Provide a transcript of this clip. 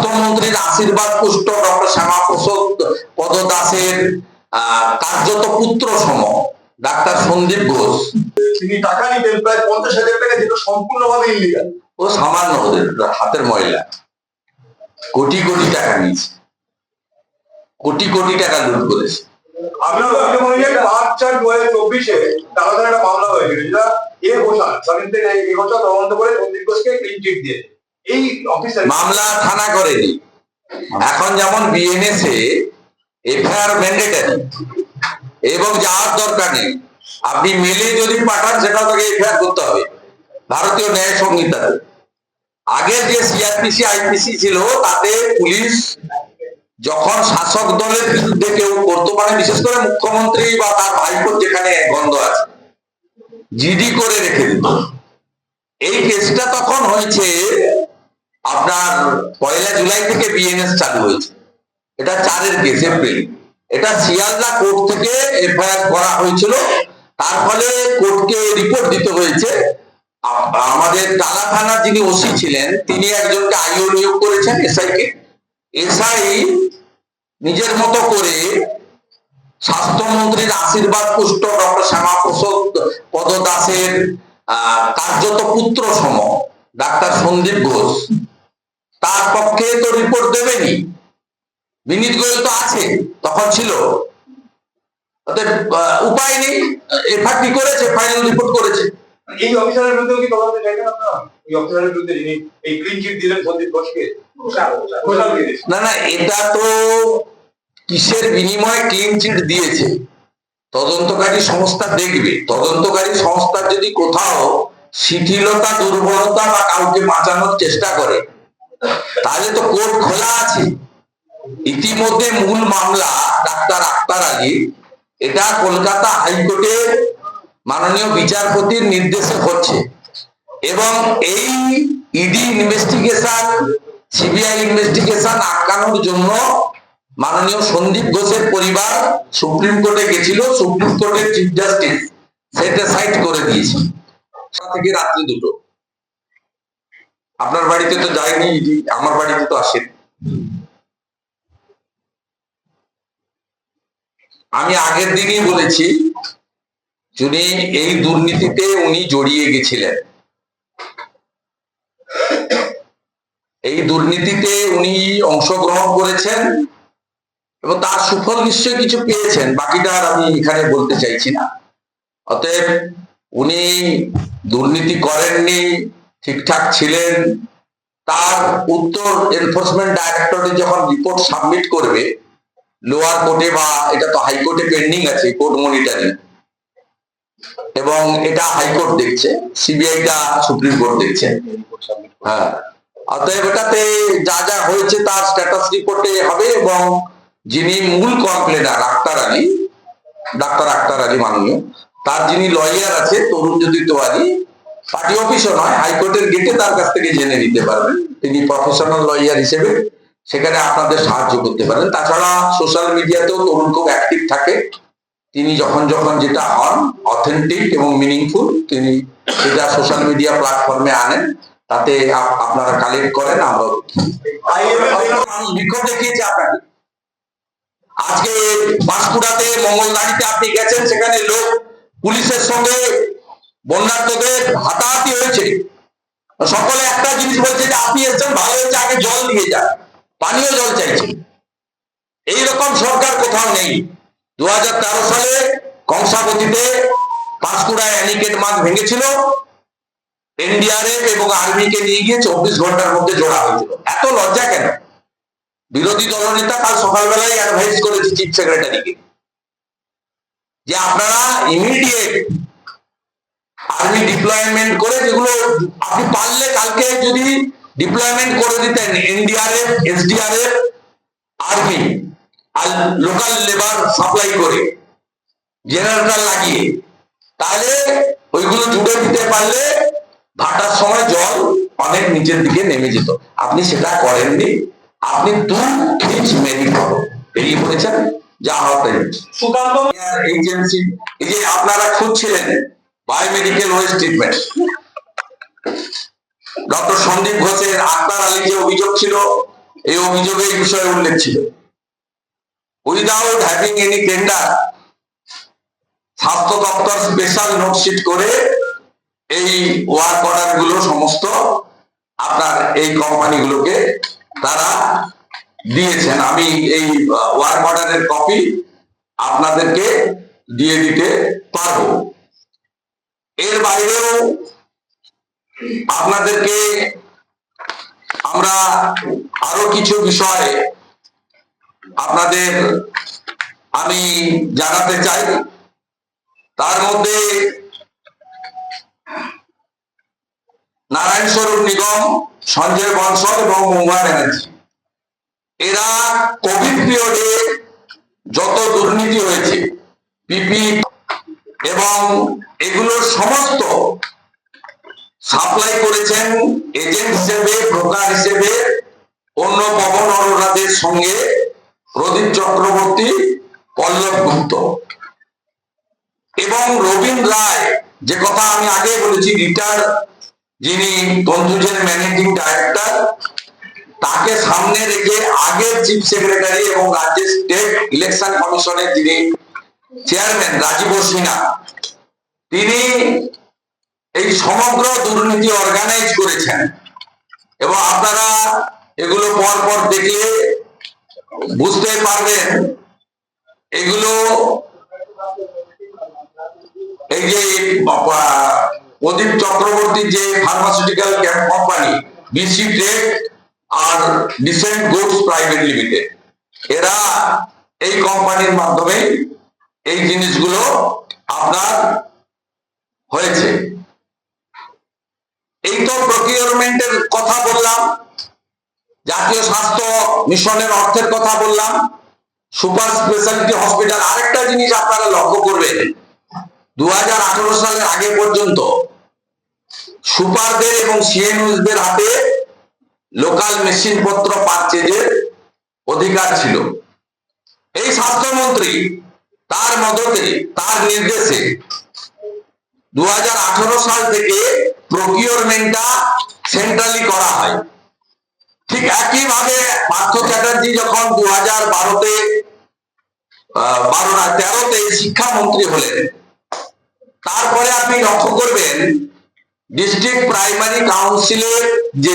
স্বাস্থ্যমন্ত্রীর আশীর্বাদ পুষ্ট ডক্টর শ্যামাপ্রসাদ পদ দাসের কার্যত পুত্র সম ডাক্তার সন্দীপ ঘোষ। তিনি টাকা নিতেন প্রায় পঞ্চাশ হাজার টাকা যেটা সম্পূর্ণভাবে ইলিগাল ও সামান্য ওদের হাতের ময়লা। কোটি কোটি টাকা নিয়েছে। কোটি কোটি টাকা লুট করেছে। আপনার পাঁচ চার দু হাজার চব্বিশে তারা তারা একটা মামলা হয়েছিল যেটা এ ঘোষণা স্বাধীন থেকে এই ঘোষণা তদন্ত করে সন্দীপ ঘোষকে ক্লিন চিট দিয়ে এই অফিসার মামলা থানা করেনি এখন যেমন এফআইআর এবং যাওয়ার দরকার নেই। আপনি মেলে যদি পাঠান সেটা তাকে এফআইআর করতে হবে। ভারতীয় ন্যায় আগে যে সিআরপিসি আইপিসি ছিল, তাতে পুলিশ যখন শাসক দলের বিরুদ্ধে কেউ করতে পারে বিশেষ করে মুখ্যমন্ত্রী বা তার ভাইপোর যেখানে গন্ধ আছে জিডি করে রেখে দিত। এই কেসটা তখন হয়েছে আপনার পয়লা জুলাই থেকে বিএনএস চালু হয়েছে। এটা চারের কেস এপ্রিল এটা শিয়ালদা কোর্ট থেকে এফআইআর করা হয়েছিল। তার ফলে কোর্টকে রিপোর্ট দিতে হয়েছে। আমাদের টালা থানার যিনি ওসি ছিলেন, তিনি একজনকে আইও নিয়োগ করেছেন এসআই কে এসআই নিজের মতো করে স্বাস্থ্যমন্ত্রীর আশীর্বাদ পুষ্ট ডক্টর শ্যামাপ্রসাদ পদ দাসের কার্যত পুত্র সম ডাক্তার সন্দীপ ঘোষ তার পক্ষে তো রিপোর্ট দেবেনি। বিনীত গোয়েল তো আছে তখন ছিল। উপায় নেই। এফআরটি করেছে? ফাইনাল রিপোর্ট করেছে। এই অফিসারের বিরুদ্ধে কি তদন্ত চাইছেন আপনারা? এই অফিসারের বিরুদ্ধে যিনি এই ক্লিন চিট দিলেন সন্দীপ ঘোষকে। না না এটা তো কিসের বিনিময়ে ক্লিন চিট দিয়েছে? তদন্তকারী সংস্থা দেখবে। তদন্তকারী যদি কোথাও শিথিলতা দুর্বলতা বা কাউকে বাঁচানোর চেষ্টা করে তাহলে তো কোর্ট খোলা আছে। ইতিমধ্যে মূল মামলা ডাক্তার আক্তার আলী, এটা কলকাতা হাইকোর্টে মাননীয় বিচারপতির নির্দেশে হচ্ছে এবং এই ইডি ইনভেস্টিগেশন, সিবিআই ইনভেস্টিগেশন আটকানোর জন্য মাননীয় সন্দীপ ঘোষের পরিবার সুপ্রিম কোর্টে গেছিল, সুপ্রিম কোর্টের চিফ জাস্টিস সেটা সাইড করে দিয়েছে থেকে রাত্রি দুটো। আপনার বাড়িতে তো যায়নি ইডি, আমার বাড়িতে তো আসেনি। আমি আগের দিনই বলেছি, যিনি এই দুর্নীতিতে উনি জড়িয়ে গেছিলেন। এই দুর্নীতিতে উনি অংশগ্রহণ করেছেন এবং তার সুফল নিশ্চয়ই কিছু পেয়েছেন, বাকিটা আর আমি এখানে বলতে চাইছি না। অতএব উনি দুর্নীতি করেননি ঠিকঠাক ছিলেন। তার উত্তর এনফোর্সমেন্ট ডাইরেক্টরেট যখন রিপোর্ট সাবমিট করবে লোয়ার কোর্টে বা এটা তো হাইকোর্টে পেন্ডিং আছে কোর্ট মনিটরিং এবং এটা হাইকোর্ট দেখছে সিবিআইটা সুপ্রিম কোর্ট দেখছে। হ্যাঁ। অতএব এটাতে যা যা হয়েছে তার স্ট্যাটাস রিপোর্টে হবে এবং যিনি মূল কমপ্লেনার আক্তার আলী, ডাক্তার আক্তার আলী মাননীয়, তার যিনি লয়ার আছে তরুণজ্যোতি তোয়ারি পার্টি অফিসও নয় হাইকোর্টের গেটে তার কাছ থেকে জেনে নিতে পারবেন। তিনি প্রফেশনাল লয়ার হিসেবে সেখানে আপনাদের সাহায্য করতে পারেন তাছাড়া সোশ্যাল মিডিয়াতেও তরুণ খুব অ্যাক্টিভ থাকে। তিনি যখন যখন যেটা হন অথেন্টিক এবং মিনিংফুল তিনি সেটা সোশ্যাল মিডিয়া প্ল্যাটফর্মে আনেন। তাতে আপ- আপনারা কালেক্ট করেন আমরা দেখিয়েছে আপনাকে। আজকে বাঁশকুড়াতে মঙ্গলদারিতে আপনি গেছেন সেখানে লোক পুলিশের সঙ্গে বন্যার্থদের হাতাহাতি হয়েছে। সকলে একটা জিনিস বলছে যে, আপনি এসছেন ভালো হয়েছে, আগে জল দিয়ে যান। পানীয় জল চাইছে এইরকম সরকার কোথাও নেই। দু সালে কংসাবতীতে পাঁশকুড়ায় অ্যানিকেট মাছ ভেঙেছিল। এনডিআরএফ এবং আর্মিকে নিয়ে গিয়ে চব্বিশ ঘণ্টার মধ্যে জোড়া হয়েছিল। এত লজ্জা কেন? বিরোধী দলনেতা কাল সকালবেলায় অ্যাডভাইস করেছে চিফ সেক্রেটারিকে যে আপনারা ইমিডিয়েট আর্মি ডিপ্লয়মেন্ট করে যেগুলো আপনি পারলে কালকে যদি ডিপ্লয়মেন্ট করে দিতেন এনডিআরএফ এসডিআরএফ আর্মি আর লোকাল লেবার সাপ্লাই করে জেনারেটর লাগিয়ে তাহলে ওইগুলো জুড়ে দিতে পারলে ভাটার সময় জল অনেক নিচের দিকে নেমে যেত। আপনি সেটা করেননি। আপনি তু খিচ মেরি করো। বেরিয়ে পড়েছেন? যা হতে সুকান্ত এজেন্সি এই যে আপনারা খুঁজছিলেন biomedical waste treatment doctor Sandip ঘোষের আক্তার আলী যে অভিযোগ ছিল, এই অভিযোগে এই বিষয়ে উল্লেখ ছিল। উইদাউট হ্যাভিং এনি টেন্ডার স্বাস্থ্য দপ্তর স্পেশাল নোটশিট করে এই ওয়ার্ক অর্ডারগুলো সমস্ত আপনার এই কোম্পানিগুলোকে তারা দিয়েছেন। আমি এই ওয়ার্ক অর্ডারের কপি আপনাদেরকে দিয়ে দিতে পারব। এর বাইরেও আপনাদেরকে আমরা আরও কিছু বিষয় আপনাদের আমি জানাতে চাই। তার মধ্যে নারায়ণ স্বরূপ নিগম, সঞ্জয় বনসল এবং মহুয়া ব্যানার্জি। এরা কোভিড পিরিয়ডে যত দুর্নীতি হয়েছে পিপি এবং এগুলোর সমস্ত সাপ্লাই করেছেন এজেন্ট হিসেবে ব্রোকার হিসেবে অন্য পবন অরোরাদের সঙ্গে প্রদীপ চক্রবর্তী, পল্লব গুপ্ত। এবং রবীন রায়, যে কথা আমি আগে বলেছি, রিটায়ার যিনি তন্তুজের ম্যানেজিং ডাইরেক্টর তাকে সামনে রেখে আগের চিফ সেক্রেটারি এবং রাজ্যের স্টেট ইলেকশন কমিশনের যিনি চেয়ারম্যান রাজীব সিনহা তিনি এই সমগ্র দুর্নীতি অর্গানাইজ করেছেন। এবং আপনারা এগুলো পর পর দেখলে বুঝতে পারবেন, এগুলো এই যে প্রদীপ চক্রবর্তী যে ফার্মাসিউটিক্যাল কোম্পানি বিসি টেক আর ডিসেন্ট গুডস প্রাইভেট লিমিটেড এরা এই কোম্পানির মাধ্যমে এই জিনিসগুলো আপনার হয়েছে। এই তো প্রকিউরমেন্টের কথা বললাম, জাতীয় স্বাস্থ্য মিশনের অর্থের কথা বললাম সুপার স্পেশালিটি হসপিটাল আরেকটা জিনিস আপনারা লক্ষ্য করবেন দু সালের আগে পর্যন্ত সুপারদের এবং সিএনউসদের হাতে লোকাল মেশিন পত্র পারচেজের অধিকার ছিল। এই স্বাস্থ্যমন্ত্রী তার মদতে, তার নির্দেশে দু সাল থেকে প্রকিউরমেন্টটা সেন্ট্রালি করা হয়। ঠিক একইভাবে পার্থ চ্যাটার্জি যখন দু হাজার বারোতে বারো না, তেরোতে শিক্ষামন্ত্রী হলেন, তারপরে আপনি লক্ষ্য করবেন ডিস্ট্রিক্ট প্রাইমারি কাউন্সিলের যে